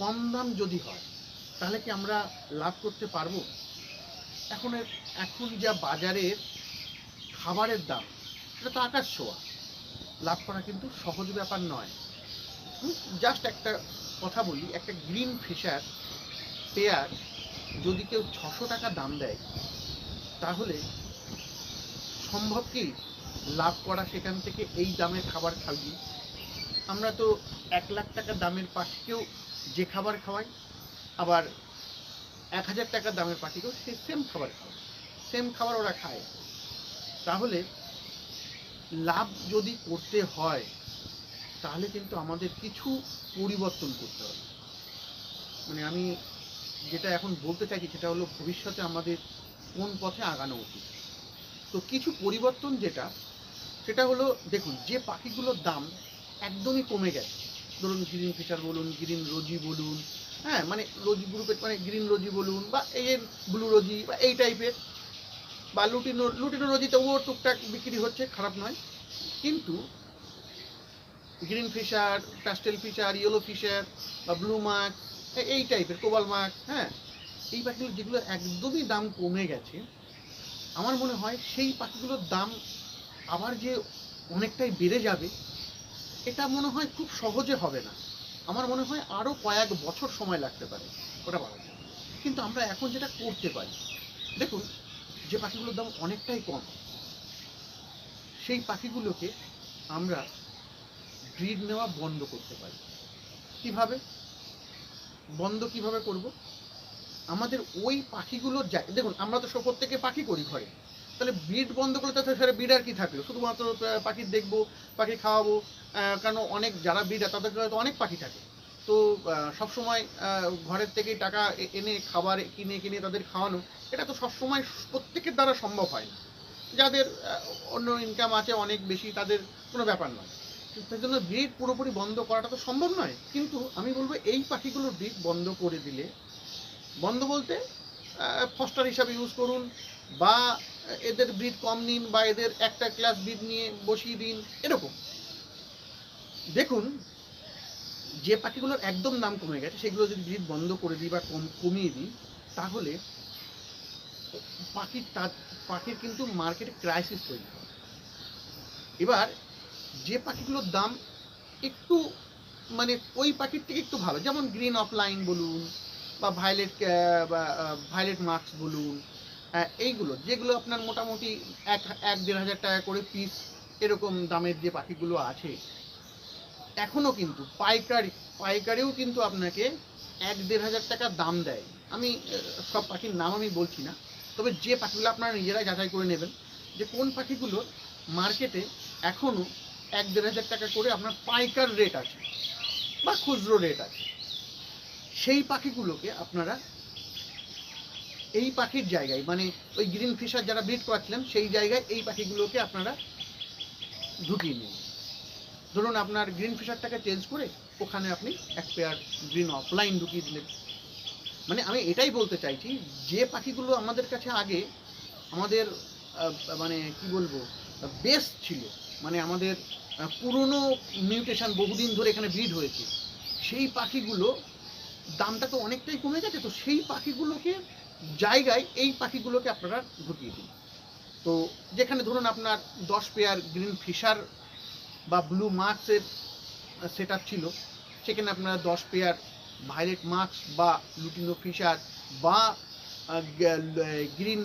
কম দাম যদি হয়, তাহলে কি আমরা লাভ করতে পারব? এখন এখন যা বাজারের খাবারের দাম, সেটা তো আকাশ ছোঁয়া। লাভ করা কিন্তু সহজ ব্যাপার নয়। জাস্ট একটা কথা বলি, একটা গ্রিন ফিশার পেয়ার যদি কেউ ছশো টাকা দাম দেয়, তাহলে সম্ভব কি লাভ করা সেখান থেকে এই দামের খাবার খাবি? আমরা তো এক লাখ টাকা দামের পাখিকেও যে খাবার খাওয়াই, আবার এক হাজার টাকার দামের পাখিকেও সে সেম খাবার খাওয়াই সেম খাবার ওরা খায়। তাহলে লাভ যদি করতে হয়, তাহলে কিন্তু আমাদের কিছু পরিবর্তন করতে হবে। মানে আমি যেটা এখন বলতে চাইছি, সেটা হলো ভবিষ্যতে আমাদের কোন পথে আগানো উচিত। তো কিছু পরিবর্তন যেটা, সেটা হলো দেখুন, যে পাখিগুলোর দাম একদমই কমে গেছে। ধরুন গ্রিন ফিশার বলুন গ্রিন রোজি বলুন হ্যাঁ মানে রোজি গ্রুপের মানে গ্রিন রোজি বলুন বা এই ব্লু রোজি বা এই টাইপের বা লুটিনো লুটিনো রোজি তবুও টুকটাক বিক্রি হচ্ছে, খারাপ নয়। কিন্তু green Fischer pastel Fischer yellow Fischer বা ব্লু মার্ক এই টাইপের কোবাল মার্ক হ্যাঁ এই পাখিগুলো যেগুলো একদমই দাম কমে গেছে, আমার মনে হয় সেই পাখিগুলোর দাম আবার যে অনেকটাই বেড়ে যাবে এটা মনে হয় খুব সহজে হবে না। আমার মনে হয় আরও কয়েক বছর সময় লাগতে পারে ওটা বাড়াতে কিন্তু আমরা এখন যেটা করতে পারি, দেখুন, যে পাখিগুলোর দাম অনেকটাই কম। সেই পাখিগুলোকে আমরা ব্রিড নেওয়া বন্ধ করতে পারি। কীভাবে? বন্ধ কীভাবে করব? আমাদের ওই পাখিগুলোর দেখুন, আমরা তো সব প্রত্যেকে পাখি করি ঘরে। তাহলে ব্রিড বন্ধ করলে তো সেটা ব্রিডার কি থাকল? শুধুমাত্র পাখি দেখব, পাখি খাওয়াবো কারণ অনেক যারা ব্রিডার তাদের কাছে তো অনেক পাখি থাকে। তো সবসময় ঘরের থেকে টাকা এনে খাবার কিনে কিনে তাদের খাওয়ানো, এটা তো সবসময় প্রত্যেকের দ্বারা সম্ভব হয় না। যাদের অন্য ইনকাম আছে অনেক বেশি, তাদের কোনো ব্যাপার নয়। তার জন্য ব্রিড পুরোপুরি বন্ধ করাটা তো সম্ভব নয়। কিন্তু আমি বলব, এই পাখিগুলোর ব্রিড বন্ধ করে দিলে, বন্ধ বলতে ফস্টার হিসাবে ইউজ করুন বা এদের ব্রিড কম নিন বা এদের একটা ক্লাস ব্রিড নিয়ে বসিয়ে দিন, এরকম। দেখুন, যে পাখিগুলোর একদম দাম কমে গেছে, সেগুলো যদি ব্রিড বন্ধ করে দিই বা কম কমিয়ে দিই, তাহলে পাখির তার পাখির কিন্তু মার্কেটে ক্রাইসিস তৈরি হয় এবার, যে পাখিগুলোর দাম একটু মানে ওই পাখির থেকে একটু ভালো, যেমন গ্রিন অফলাইন বলুন, বা ভায়োলেট বা ভায়োলেট মার্কস বলুন এইগুলো, যেগুলো আপনার মোটামুটি এক এক দেড় হাজার টাকা করে পিস এরকম দামের যে পাখিগুলো আছে। এখনও কিন্তু পাইকারি, পাইকারিও কিন্তু আপনাকে এক দেড় হাজার টাকা দাম দেয়। আমি সব পাখির নাম আমি বলছি না, তবে যে পাখিগুলো আপনারা নিজেরাই যাচাই করে নেবেন, যে কোন পাখিগুলো মার্কেটে এখনও এক দেড় হাজার টাকা করে আপনার পাইকার রেট আছে বা খুচরো রেট আছে। সেই পাখিগুলোকে আপনারা এই পাখির জায়গায় মানে ওই গ্রিন ফিশার যারা ব্রিড করাচ্ছিলেন, সেই জায়গায় এই পাখিগুলোকে আপনারা ঢুকিয়ে নিন। ধরুন আপনার গ্রিন ফিশারটাকে চেঞ্জ করে ওখানে আপনি এক পেয়ার গ্রিন অফলাইন ঢুকিয়ে দিলেন। মানে আমি এটাই বলতে চাইছি, যে পাখিগুলো আমাদের কাছে আগে আমাদের মানে কি বলব বেস ছিল মানে আমাদের পুরনো মিউটেশন বহুদিন ধরে এখানে ব্রিড হয়েছে, সেই পাখিগুলো দামটা তো অনেকটাই কমে গেছে, তো সেই পাখিগুলোকে জায়গায় এই পাখিগুলোকে আপনারা ঢুকিয়ে দিন। তো যেখানে ধরুন আপনার দশ পেয়ার গ্রিন ফিশার বা ব্লু মার্কসের সেট ছিল, সেখানে আপনারা দশ পেয়ার ভায়োলেট মার্কস বা লুটিনো ফিশার বা গ্রিন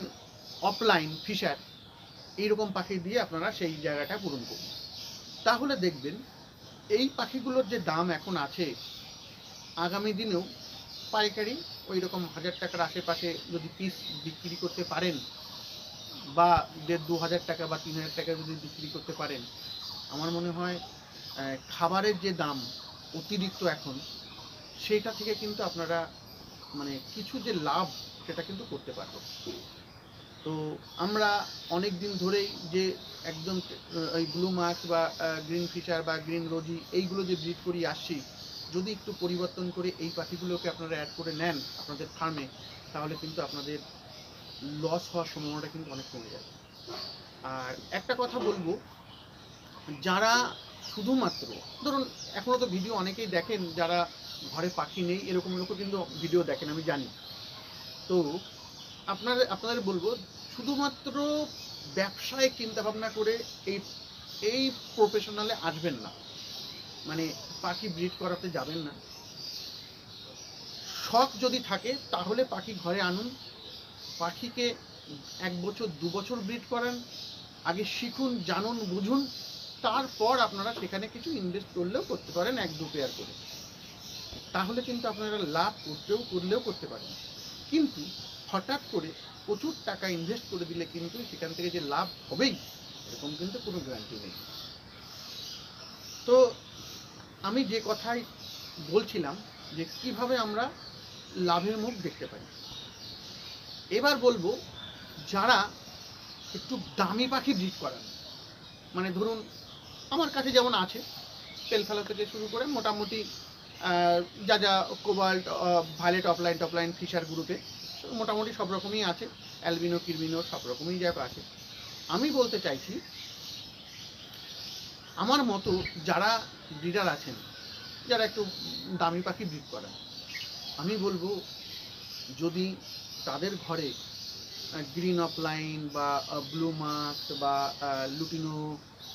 অফলাইন ফিশার এইরকম পাখি দিয়ে আপনারা সেই জায়গাটা পূরণ করুন। তাহলে দেখবেন এই পাখিগুলোর যে দাম এখন আছে, আগামী দিনেও পাইকারি ওই রকম হাজার টাকার আশেপাশে যদি পিস বিক্রি করতে পারেন বা দেড় দু হাজার টাকা বা তিন হাজার টাকা যদি বিক্রি করতে পারেন, আমার মনে হয় খাবারের যে দাম অতিরিক্ত এখন সেইটা থেকে কিন্তু আপনারা মানে কিছু যে লাভ সেটা কিন্তু করতে পারবেন। তো আমরা অনেক দিন ধরেই যে একদম ওই ব্লু মার্কস বা গ্রিন ফিশার বা গ্রিন রোজি এইগুলো যে ব্রিড করি আসছি যদি একটু পরিবর্তন করে এই পাখিগুলোকে আপনারা অ্যাড করে নেন আপনাদের ফার্মে তাহলে কিন্তু আপনাদের লস হওয়ার সম্ভাবনাটা কিন্তু অনেক কমে যাবে। আর একটা কথা বলব, যারা শুধুমাত্র, ধরুন এখনও তো ভিডিও অনেকেই দেখেন যারা ঘরে পাখি নেই, এরকম লোকও কিন্তু ভিডিও দেখেন, আমি জানি। তো আপনাদের আপনাদের বলব, শুধুমাত্র ব্যবসায় চিন্তা ভাবনা করে এই এই প্রফেশনালে আসবেন না। মানে পাখি ব্রিড করাতে যাবেন না। শখ যদি থাকে, তাহলে পাখি ঘরে আনুন। পাখিকে এক বছর, দু বছর ব্রিড করান। আগে শিখুন, জানুন, বুঝুন। তারপর আপনারা সেখানে কিছু ইনভেস্ট করলেও করতে পারেন, এক, দু পেয়ার করে। তাহলে কিন্তু আপনারা লাভ করতেও, করলেও করতে পারেন। কিন্তু হঠাৎ করে প্রচুর টাকা ইনভেস্ট করে দিলে কিন্তু সেখান থেকে যে লাভ হবেই, এরকম কিন্তু কোনো গ্যারান্টি নেই। তো আমি যে কথাই বলছিলাম যে কীভাবে আমরা লাভের মুখ দেখতে পাই। এবার বলব, যারা একটু দামি পাখি ব্রিড করান মানে ধরুন, আমার কাছে যেমন আছে, তেল ফেলা থেকে শুরু করে মোটামুটি যা যা কোবাল্ট ভাইলেট অফলাইন টপলাইন ফিশার গ্রুপে মোটামুটি সব রকমই আছে অ্যালবিনো কিরবিনো সব রকমই যা আছে। আমি বলতে চাইছি আমার মতো যারা ব্রিডার আছেন, যারা একটু দামি পাখি ব্রিড করান, আমি বলব যদি তাদের ঘরে গ্রিন অফলাইন বা ব্লু মাস্ক বা লুটিনো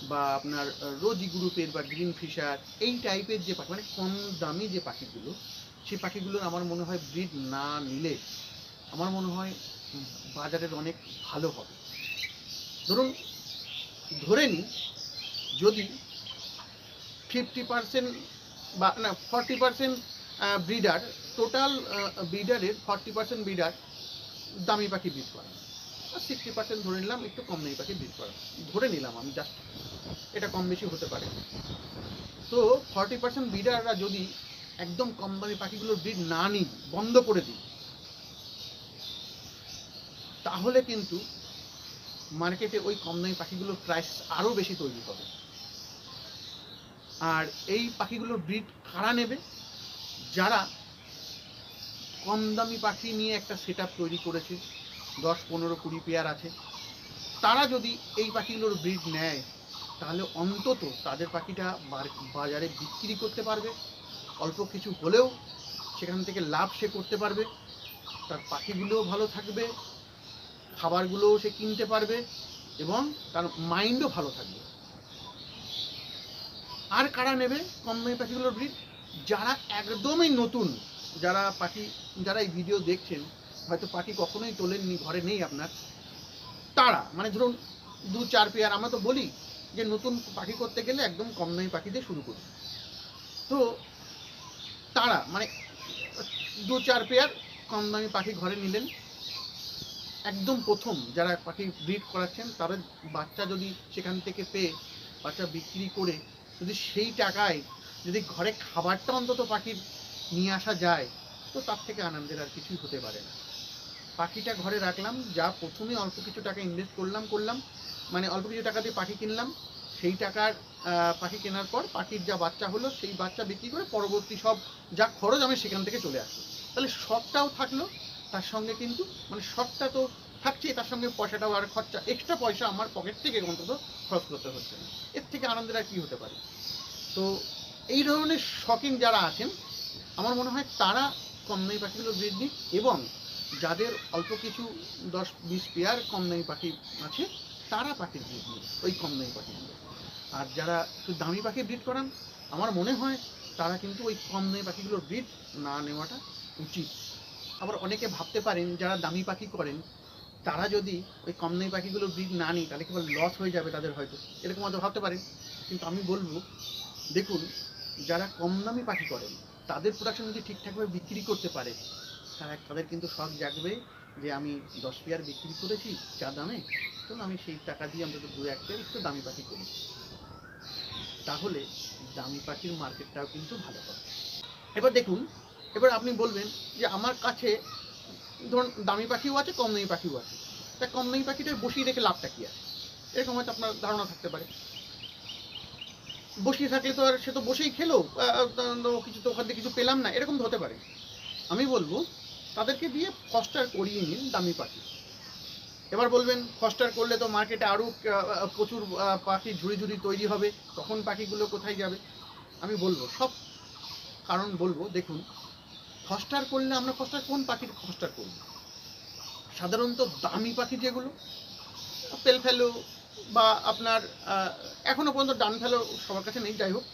বা আপনার রোজি গ্রুপের বা গ্রিন ফিশার এই টাইপের যে পাখি মানে কম দামি যে পাখিগুলো, সেই পাখিগুলোর আমার মনে হয় ব্রিড না নিলে আমার মনে হয় বাজারের অনেক ভালো হবে। ধরুন, ধরে নিই যদি ফিফটি পার্সেন্ট বা না ফর্টি পার্সেন্ট ব্রিডার টোটাল ব্রিডারের ফর্টি পার্সেন্ট ব্রিডার দামি পাখি ব্রিড করা। আর সিক্সটি পার্সেন্ট ধরে নিলাম, একটু কম দামি পাখি ব্রিড করা। ধরে নিলাম আমি জাস্ট এটা কম বেশি হতে পারে। তো ফর্টি পার্সেন্ট ব্রিডাররা যদি একদম কম দামি পাখিগুলোর ব্রিড না নিই, বন্ধ করে দিই, তাহলে কিন্তু মার্কেটে ওই কম দামি পাখিগুলোর প্রাইস আরও বেশি তৈরি হবে। আর এই পাখিগুলোর ব্রিড কারা নেবে? যারা কম দামি পাখি নিয়ে একটা সেট তৈরি করেছে, দশ পনেরো কুড়ি পেয়ার আছে, তারা যদি এই পাখিগুলোর ব্রিড নেয়, তাহলে অন্তত তাদের পাখিটা বাজারে বিক্রি করতে পারবে, অল্প কিছু হলেও সেখান থেকে লাভ সে করতে পারবে, তার পাখিগুলোও ভালো থাকবে, খাবারগুলোও সে কিনতে পারবে এবং তার মাইন্ডও ভালো থাকবে। আর কারা নেবে? কম দামি পাখিগুলোর ব্রিড যারা একদমই নতুন, যারা পাখি, যারা এই ভিডিও দেখছেন, হয়তো পাখি কখনোই তোলেননি, ঘরে নেই আপনার। তারা মানে ধরুন, দু চার পেয়ার আমরা তো বলি যে নতুন পাখি করতে গেলে একদম কম দামি পাখি দিয়ে শুরু করুন। তো তারা মানে দু চার পেয়ার কম দামি পাখি ঘরে নিলেন। একদম প্রথম যারা পাখি ব্রিড করাচ্ছেন, তাদের বাচ্চা যদি সেখান থেকে পেয়ে, বাচ্চা বিক্রি করে যদি সেই টাকায় যদি ঘরে খাবারটা অন্তত পাখির নিয়ে আসা যায়, তো তার থেকে আনন্দের আর কিছুই হতে পারে না। পাখিটা ঘরে রাখলাম, যা প্রথমে অল্প কিছু টাকা ইনভেস্ট করলাম করলাম মানে অল্প কিছু টাকা দিয়ে পাখি কিনলাম, সেই টাকার পাখি কেনার পর পাখির যা বাচ্চা হলো, সেই বাচ্চা বিক্রি করে পরবর্তী সব যা খরচ আমি সেখান থেকে চলে আসলো তাহলে শখটাও থাকল, তার সঙ্গে কিন্তু মানে শখটা তো থাকছে, তার সঙ্গে পয়সাটাও আর খরচা এক্সট্রা পয়সা আমার পকেট থেকে অন্তত খরচ করতে হচ্ছে না। এর থেকে আনন্দের আর কি হতে পারে? তো এই ধরনের শখিন যারা আছেন, আমার মনে হয় তারা কম দামি পাখিগুলো ব্রিড এবং যাদের অল্প কিছু দশ বিশ পেয়ার কম দামি পাখি আছে, তারা পাখি ব্রিড নিক, ওই কম দামি পাখিগুলো আর যারা একটু দামি পাখি ব্রিড করান, আমার মনে হয় তারা কিন্তু ওই কম দামি পাখিগুলোর ব্রিড না নেওয়াটা উচিত। আবার অনেকে ভাবতে পারেন, যারা দামি পাখি করেন তারা যদি ওই কম দামি পাখিগুলো ব্রিড না নিই, তাহলে কেবল লস হয়ে যাবে তাদের হয়তো। এরকম হয়তো ভাবতে পারেন। কিন্তু আমি বলব, দেখুন, যারা কম দামি পাখি করেন তাদের প্রোডাকশন যদি ঠিকঠাকভাবে বিক্রি করতে পারে, তারা তাদের কিন্তু শখ জাগবে যে আমি দশ পেয়ার বিক্রি করেছি যা দামে, তো আমি সেই টাকা দিয়ে অন্তত দু এক পেয়ার একটু দামি পাখি করি তাহলে দামি পাখির মার্কেটটাও কিন্তু ভালো হবে। এবার দেখুন, এবার আপনি বলবেন যে আমার কাছে ধরুন, দামি পাখিও আছে, কম দামি পাখিও আছে। তা কম দামি পাখিটা বসিয়ে রেখে লাভটা কি আছে? এরকম হয়তো আপনার ধারণা থাকতে পারে। বসিয়ে থাকলে তো আর সে তো বসেই খেলো কিছু তো ওখান থেকে কিছু পেলাম না, এরকম হতে পারে। আমি বলব, তাদেরকে দিয়ে ফস্টার করিয়ে নিন দামি পাখি। এবার বলবেন ফস্টার করলে তো মার্কেটে আরও প্রচুর পাখি ঝুড়ি ঝুড়ি তৈরি হবে, তখন পাখিগুলো কোথায় যাবে? আমি বলব, সব কারণ বলব, দেখুন ফস্টার করলে আমরা ফস্টার কোন পাখির ফস্টার করব? সাধারণত দামি পাখি যেগুলো পেল ফেলো বা আপনার আহ, এখনও পর্যন্ত ডান ফেলো সবার কাছে নেই যাই হোক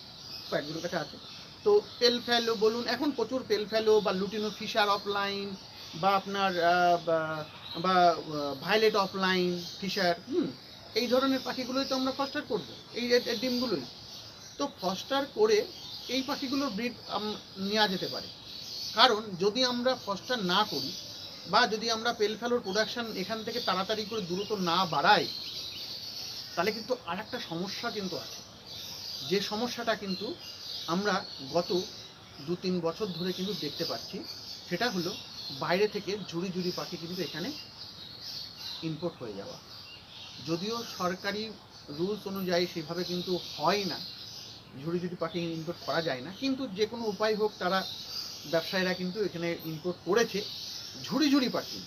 কয়েকজনের কাছে আছে। তো পেল ফেলো বলুন এখন প্রচুর পেল ফেলো বা লুটিনো ফিশার অফলাইন বা আপনার বা- ভায়োলেট অফলাইন ফিশার হুম এই ধরনের পাখিগুলোই তো আমরা ফস্টার করব এই ডিমগুলোই। তো ফস্টার করে এই পাখিগুলোর ব্রিড নেওয়া যেতে পারে। কারণ যদি আমরা ফস্টার না করি বা যদি আমরা পেল ফেলোর প্রোডাকশন এখান থেকে তাড়াতাড়ি করে দ্রুত না বাড়াই, তাহলে কিন্তু আর একটা সমস্যা কিন্তু আছে। যে সমস্যাটা কিন্তু আমরা গত দু তিন বছর ধরে কিন্তু দেখতে পাচ্ছি, সেটা হলো বাইরে থেকে ঝুড়ি ঝুড়ি পাখি কিন্তু এখানে ইম্পোর্ট হয়ে যাওয়া। যদিও সরকারি রুলস অনুযায়ী সেভাবে কিন্তু হয় না, ঝুড়ি ঝুড়ি পাখি ইম্পোর্ট করা যায় না, কিন্তু যে কোনো উপায় হোক তারা ব্যবসায়ীরা কিন্তু এখানে ইম্পোর্ট করেছে, ঝুড়ি ঝুড়ি পাখি।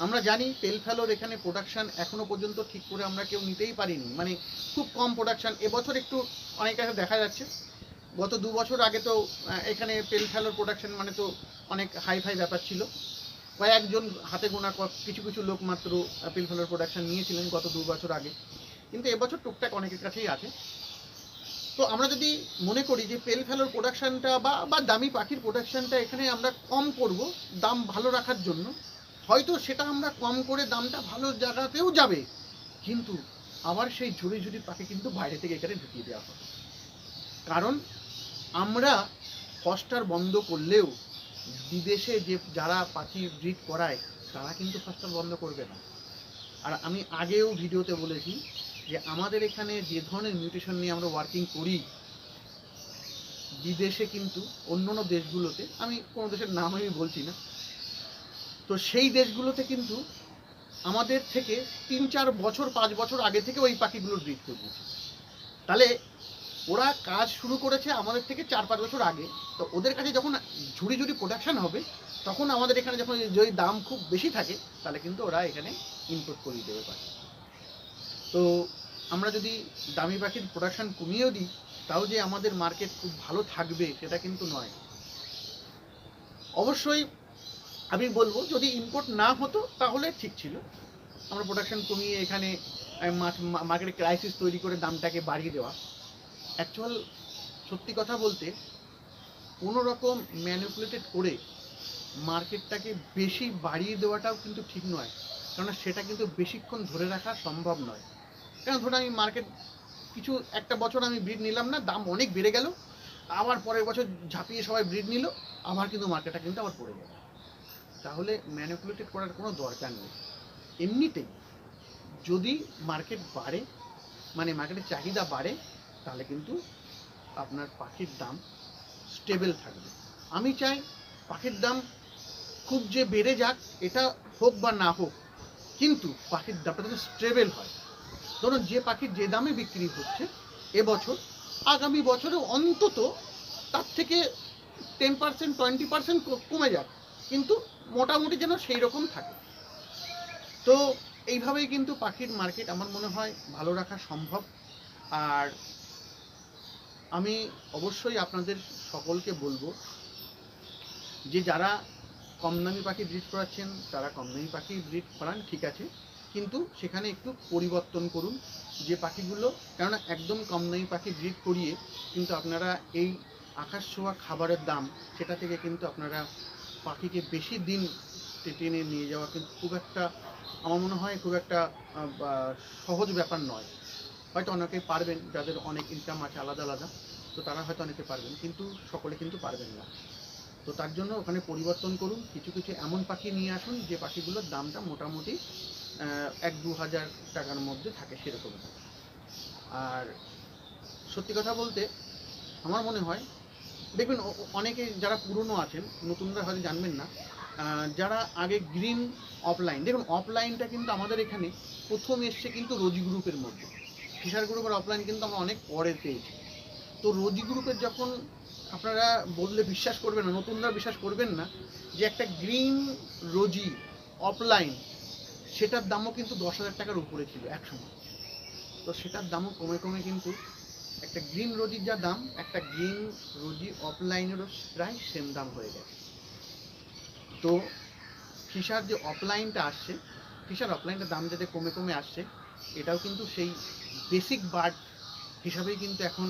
আমরা জানি তেল ফেলোর এখানে প্রোডাকশন এখনও পর্যন্ত ঠিক করে আমরা কেউ নিতেই পারিনি। মানে খুব কম প্রোডাকশন এবছর একটু অনেক কাছে দেখা যাচ্ছে। গত দু বছর আগে তো এখানে তেল ফেলোর প্রোডাকশন মানে তো অনেক হাই ফাই ব্যাপার ছিল। কয়েকজন হাতে গোনা কিছু কিছু লোক মাত্র পেল ফেলোর প্রোডাকশন নিয়েছিলেন গত দু বছর আগে। কিন্তু এবছর টুকটাক অনেকের কাছেই আছে। তো আমরা যদি মনে করি যে পেল ফেলোর প্রোডাকশানটা বা বা দামি পাখির প্রোডাকশানটা এখানে আমরা কম করব, দাম ভালো রাখার জন্য, হয়তো সেটা আমরা কম করে দামটা ভালো জায়গাতেও যাবে, কিন্তু আবার সেই ঝুড়ি ঝুড়ি পাখি কিন্তু বাইরে থেকে এখানে ঢুকিয়ে দেওয়া হবে। কারণ আমরা ফস্টার বন্ধ করলেও বিদেশে যে যারা পাখি ব্রিড করায়, তারা কিন্তু ফস্টার বন্ধ করবে না। আর আমি আগেও ভিডিওতে বলেছি যে আমাদের এখানে যে ধরনের মিউটেশন নিয়ে আমরা ওয়ার্কিং করি, বিদেশে কিন্তু অন্য অন্য দেশগুলোতে, আমি কোনো দেশের নাম আমি বলছি না, তো সেই দেশগুলোতে কিন্তু আমাদের থেকে তিন চার বছর, পাঁচ বছর আগে থেকে ওই পাখিগুলোর ব্রিড করিয়েছে তাহলে ওরা কাজ শুরু করেছে আমাদের থেকে চার, পাঁচ বছর আগে, তো ওদের কাছে যখন ঝুড়ি ঝুড়ি প্রোডাকশন হবে, তখন আমাদের এখানে যখন যদি দাম খুব বেশি থাকে, তাহলে কিন্তু ওরা এখানে ইম্পোর্ট করিয়ে দেবে পাখি তো আমরা যদি দামি পাখির প্রোডাকশন কমিয়েও দিই, তাও যে আমাদের মার্কেট খুব ভালো থাকবে, সেটা কিন্তু নয়। অবশ্যই আমি বলব, যদি ইম্পোর্ট না হতো, তাহলে ঠিক ছিল। আমরা প্রোডাকশন কমিয়ে এখানে মার্কেটে ক্রাইসিস তৈরি করে দামটাকে বাড়িয়ে দেওয়া। অ্যাকচুয়াল সত্যি কথা বলতে, কোনো রকম ম্যানিপুলেটেড করে মার্কেটটাকে বেশি বাড়িয়ে দেওয়াটাও কিন্তু ঠিক নয়। কেননা সেটা কিন্তু বেশিক্ষণ ধরে রাখা সম্ভব নয়। কেন? ধরুন আমি মার্কেট কিছু একটা বছর আমি ব্রিড নিলাম না, দাম অনেক বেড়ে গেল। আবার পরের বছর ঝাঁপিয়ে সবাই ব্রিড নিল, আবার কিন্তু মার্কেটটা কিন্তু আবার পড়ে গেল। তাহলে ম্যানিপুলেটেড করার কোনো দরকার নেই। এমনিতেই যদি মার্কেট বাড়ে মানে মার্কেটের চাহিদা বাড়ে, তাহলে কিন্তু আপনার পাখির দাম স্টেবল থাকবে। আমি চাই পাখির দাম খুব যে বেড়ে যাক, এটা হোক বা না হোক, কিন্তু পাখির দামটা যেন স্টেবল হয় ধরুন, যে পাখি যে দামে বিক্রি হচ্ছে এবছর, আগামী বছরে অন্তত তার থেকে টেন পার্সেন্ট টোয়েন্টি পার্সেন্ট কমে যাক। কিন্তু মোটামুটি যেন সেই রকম থাকে। তো এইভাবেই কিন্তু পাখির মার্কেট আমার মনে হয় ভালো রাখা সম্ভব। আর আমি অবশ্যই আপনাদের সকলকে বলব যে যারা কম দামি পাখি ব্রিড করাচ্ছেন, তারা কম দামি পাখি ব্রিড করান, ঠিক আছে। কিন্তু সেখানে একটু পরিবর্তন করুন যে পাখিগুলো, কেননা একদম কম দামি পাখি ব্রিড করিয়ে কিন্তু আপনারা এই আকাশ ছোঁয়া খাবারের দাম, সেটা থেকে কিন্তু আপনারা পাখিকে বেশি দিন টেনে নিয়ে যাওয়া কিন্তু খুব একটা, আমার মনে হয় খুব একটা সহজ ব্যাপার নয়। হয়তো অনেকে পারবেন, যাদের অনেক ইনকাম আছে আলাদা আলাদা, তো তারা হয়তো অনেকে পারবেন, কিন্তু সকলে কিন্তু পারবেন না। তো তার জন্য ওখানে পরিবর্তন করুন। কিছু কিছু এমন পাখি নিয়ে আসুন যে পাখিগুলোর দামটা মোটামুটি এক দু হাজার টাকার মধ্যে থাকে সেরকম। আর সত্যি কথা বলতে আমার মনে হয়, দেখবেন অনেকে যারা পুরনো আছেন, নতুনরা হয়তো জানবেন না যারা আগে গ্রিন অফলাইন দেখুন অফলাইনটা কিন্তু আমাদের এখানে প্রথম এসছে কিন্তু রোজি গ্রুপের মধ্যে। ফিশার গ্রুপের অফলাইন কিন্তু আমরা অনেক পরে পেয়েছি। তো রোজি গ্রুপের যখন আপনারা বললে বিশ্বাস করবেন না, নতুনরা বিশ্বাস করবেন না যে একটা গ্রিন রোজি অফলাইন সেটার দামও কিন্তু দশ হাজার টাকার উপরে ছিল এক সময় তো সেটার দামও কমে কমে কিন্তু একটা গ্রিন রোজির যা দাম, একটা গ্রিন রোজি অফলাইনেরও প্রায় সেম দাম হয়ে গেছে। তো ফিশার যে অফলাইনটা আসছে, ফিশার অফলাইনটার দাম যাতে কমে কমে আসছে, এটাও কিন্তু সেই বেসিক বার্ড হিসাবেই কিন্তু এখন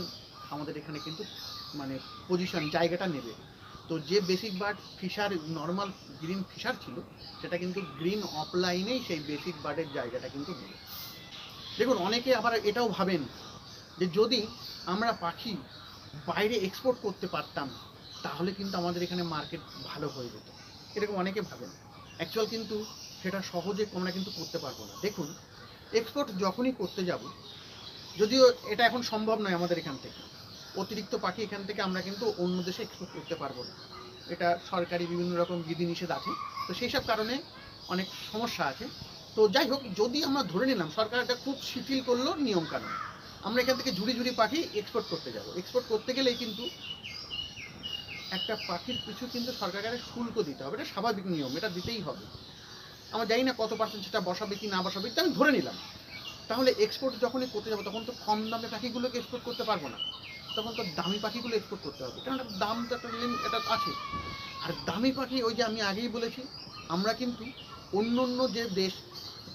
আমাদের এখানে কিন্তু মানে পজিশন জায়গাটা নেবে। তো যে basic bird Fischer normal green Fischer ছিল, সেটা কিন্তু গ্রিন অফলাইনেই সেই বেসিক বার্ডের জায়গাটা কিন্তু নেবে। দেখুন, অনেকে আবার এটাও ভাবেন যে যদি আমরা পাখি বাইরে এক্সপোর্ট করতে পারতাম, তাহলে কিন্তু আমাদের এখানে মার্কেট ভালো হয়ে যেত। এরকম অনেকে ভাবেন। অ্যাকচুয়াল কিন্তু সেটা সহজে আমরা কিন্তু করতে পারব না। দেখুন এক্সপোর্ট যখনই করতে যাব, যদিও এটা এখন সম্ভব নয় আমাদের এখান থেকে। অতিরিক্ত পাখি এখান থেকে আমরা কিন্তু অন্য দেশে এক্সপোর্ট করতে পারব না। এটা সরকারি বিভিন্ন রকম বিধিনিষেধ আছে। তো সেই সব কারণে অনেক সমস্যা আছে। তো যাই হোক, যদি আমরা ধরে নিলাম সরকার এটা খুব শিথিল করল নিয়ম কানুন আমরা এখান থেকে ঝুড়ি ঝুড়ি পাখি এক্সপোর্ট করতে যাব। এক্সপোর্ট করতে গেলেই কিন্তু একটা পাখির পিছু কিন্তু সরকারের শুল্ক দিতে হবে। এটা স্বাভাবিক নিয়ম, এটা দিতেই হবে। আমরা জানি না কত পার্সেন্ট সেটা বসাবে কি না বসাবে আমি ধরে নিলাম। তাহলে এক্সপোর্ট যখনই করতে যাব, তখন তো কম দামে পাখিগুলোকে এক্সপোর্ট করতে পারব না। তখন তো দামি পাখিগুলো এক্সপোর্ট করতে হবে। কারণ দাম তো একটা এটা আছে। আর দামি পাখি ওই যে আমি আগেই বলেছি, আমরা কিন্তু অন্য অন্য যে দেশ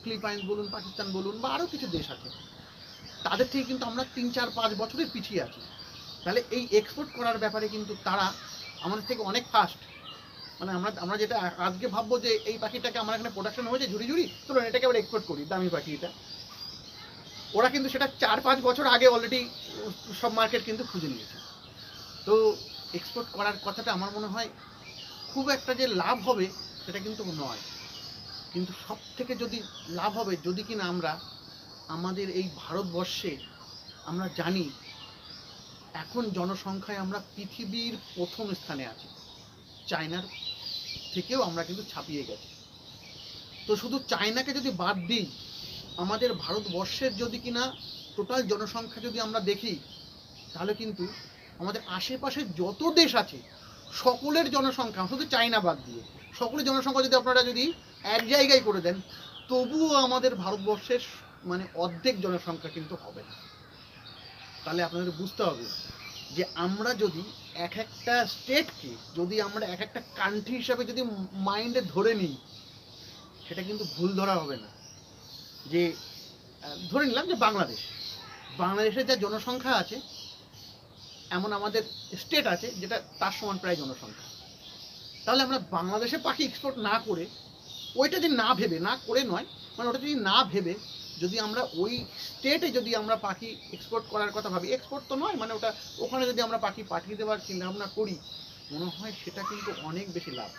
ফিলিপাইন্স বলুন, পাকিস্তান বলুন বা আরও কিছু দেশ আছে, তাদের থেকে কিন্তু আমরা তিন, চার, পাঁচ বছরের পিছিয়ে আছি। তাহলে এই এক্সপোর্ট করার ব্যাপারে কিন্তু তারা আমাদের থেকে অনেক ফাস্ট মানে আমরা আমরা যেটা আজকে ভাববো যে এই পাখিটাকে আমার এখানে প্রোডাকশন হয়েছে ঝুড়ি ঝুড়ি, চলুন এটাকে আবার এক্সপোর্ট করি, দামি পাখি এটা ওরা কিন্তু সেটা চার পাঁচ বছর আগে অলরেডি সব মার্কেট কিন্তু খুঁজে নিয়েছে। তো এক্সপোর্ট করার কথাটা আমার মনে হয় খুব একটা যে লাভ হবে সেটা কিন্তু নয়। কিন্তু সব থেকে যদি লাভ হবে, যদি কিনা আমরা আমাদের এই ভারতবর্ষে আমরা জানি এখন জনসংখ্যায় আমরা পৃথিবীর প্রথম স্থানে আছি। চায়নার থেকেও আমরা কিন্তু ছাপিয়ে গেছি। তো শুধু চায়নাকে যদি বাদ দিই আমাদের ভারতবর্ষের যদি কিনা টোটাল জনসংখ্যা যদি আমরা দেখি, তাহলে কিন্তু আমাদের আশেপাশে যত দেশ আছে, সকলের জনসংখ্যা, শুধু চায়না বাদ দিয়ে, সকলের জনসংখ্যা যদি আপনারা যদি এক জায়গায় করে দেন, তবুও আমাদের ভারতবর্ষের মানে অর্ধেক জনসংখ্যা কিন্তু হবে না। তাহলে আপনাদের বুঝতে হবে যে আমরা যদি এক একটা স্টেটকে যদি আমরা এক একটা কান্ট্রি হিসাবে যদি মাইন্ডে ধরে নিই, সেটা কিন্তু ভুল ধরা হবে না। যে ধরে নিলাম যে বাংলাদেশ। বাংলাদেশের যা জনসংখ্যা আছে, এমন আমাদের স্টেট আছে যেটা তার সমান প্রায় জনসংখ্যা। তাহলে আমরা বাংলাদেশে পাখি এক্সপোর্ট না করে, ওইটা যদি না ভেবে, না করে নয় মানে ওটা যদি না ভেবে, যদি আমরা ওই স্টেটে যদি আমরা পাখি এক্সপোর্ট করার কথা ভাবি এক্সপোর্ট তো নয় মানে ওটা ওখানে যদি আমরা পাখি পাঠিয়ে দেওয়ার চিন্তা ভাবনা করি, মনে হয় সেটা কিন্তু অনেক বেশি লাভ।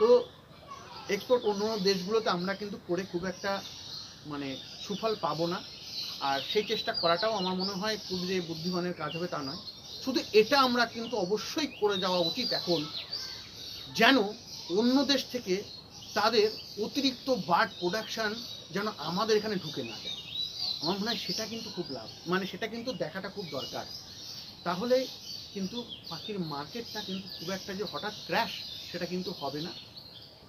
তো এক্সপোর্ট অন্য দেশগুলোতে আমরা কিন্তু করে খুব একটা মানে সুফল পাবো না। আর সেই চেষ্টা করাটাও আমার মনে হয় খুব যে বুদ্ধিমানের কাজ হবে তা নয়। শুধু এটা আমরা কিন্তু অবশ্যই করে যাওয়া উচিত এখন, যেন অন্য দেশ থেকে তাদের অতিরিক্ত বার্ড প্রোডাকশন যেন আমাদের এখানে ঢুকে না যায়। আমার মনে হয় সেটা কিন্তু খুব লাভ মানে সেটা কিন্তু দেখাটা খুব দরকার। তাহলে কিন্তু পাখির মার্কেটটা কিন্তু খুব একটা যে হঠাৎ ক্র্যাশ সেটা কিন্তু হবে না।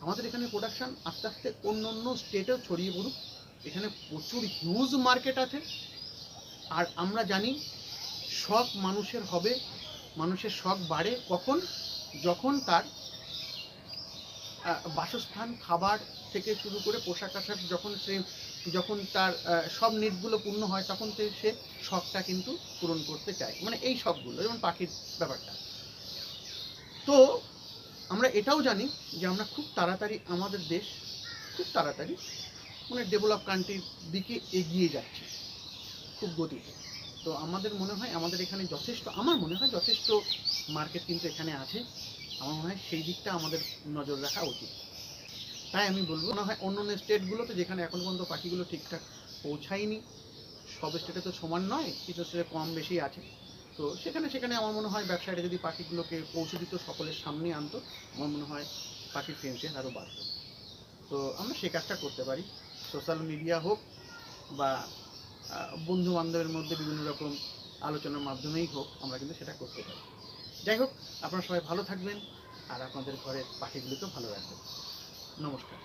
আমাদের এখানে প্রোডাকশন আস্তে আস্তে অন্য অন্য স্টেটেও ছড়িয়ে পড়ুক। এখানে প্রচুর হিউজ মার্কেট আছে। আর আমরা জানি শখ মানুষের হবে, মানুষের শখ বাড়ে কখন? যখন তার বাসস্থান, খাবার থেকে শুরু করে পোশাক আশাক যখন সে, যখন তার সব নিডগুলো পূর্ণ হয় তখন সে শখটা কিন্তু পূরণ করতে চায়। মানে এই শখগুলো, যেমন পাখির ব্যাপারটা। তো আমরা এটাও জানি যে আমরা খুব তাড়াতাড়ি আমাদের দেশ, খুব তাড়াতাড়ি মানে ডেভেলপ কান্ট্রির দিকে এগিয়ে যাচ্ছে। খুব গতিতে তো আমাদের মনে হয়, আমাদের এখানে যথেষ্ট, আমার মনে হয় যথেষ্ট মার্কেট কিন্তু এখানে আছে। আমার মনে হয় সেই দিকটা আমাদের নজর রাখা উচিত। তাই আমি বলব, মনে হয় অন্য অন্য স্টেটগুলোতে যেখানে এখন পর্যন্ত পাখিগুলো ঠিকঠাক পৌঁছায়নি, সব স্টেটে তো সমান নয়, কিছু স্টেটে কম বেশি আছে। তো সেখানে সেখানে আমার মনে হয় ব্যবসায়ীরা যদি পাখিগুলোকে পৌঁছে দিত, সকলের সামনে আনতো, আমার মনে হয় পাখির ফ্রেন্ডশিপ আরও বাড়তো। তো আমরা সে কাজটা করতে পারি। সোশ্যাল মিডিয়া হোক বা বন্ধু বান্ধবের মধ্যে বিভিন্ন রকম আলোচনার মাধ্যমেই হোক, আমরা কিন্তু সেটা করতে পারি। যাই হোক, আপনারা সবাই ভালো থাকবেন, আর আপনাদের ঘরের পাখিগুলোকেও ভালো রাখবেন। নমস্কার।